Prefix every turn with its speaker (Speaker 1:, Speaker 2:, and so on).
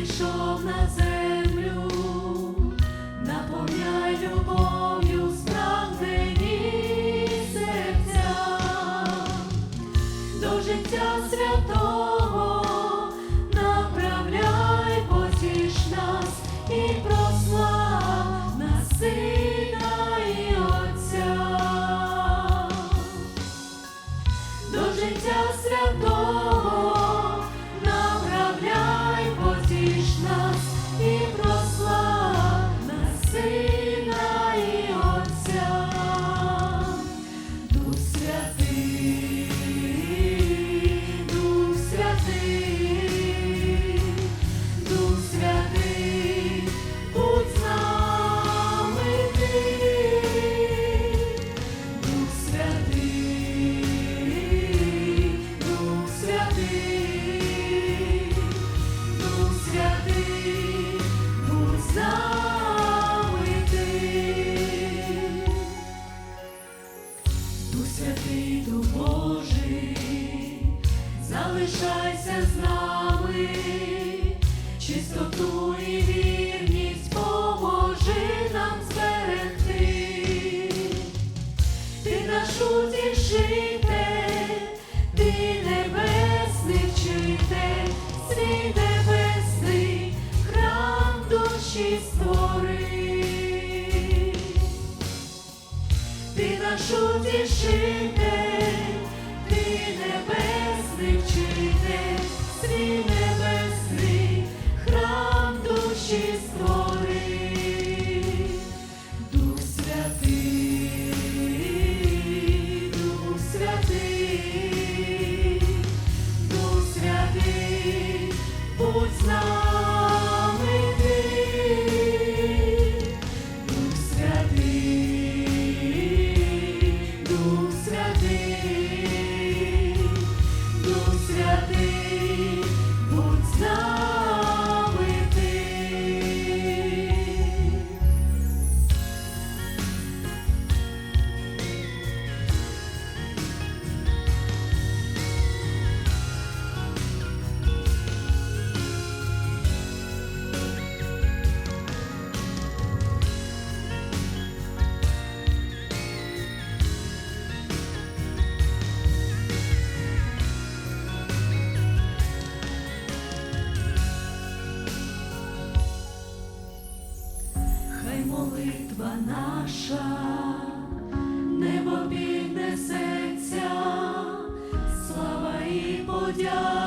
Speaker 1: прийшов на землю, наповняй любов'ю спрагнені серця, до життя святого направляй потіш нас і прослав на Сина і Отця. До життя святого чистоту і вірність поможи нам зберегти. Ти наш утішитель, ти небесний вчитель, свій небесний храм душі створи. Ти наш утішитель, 주여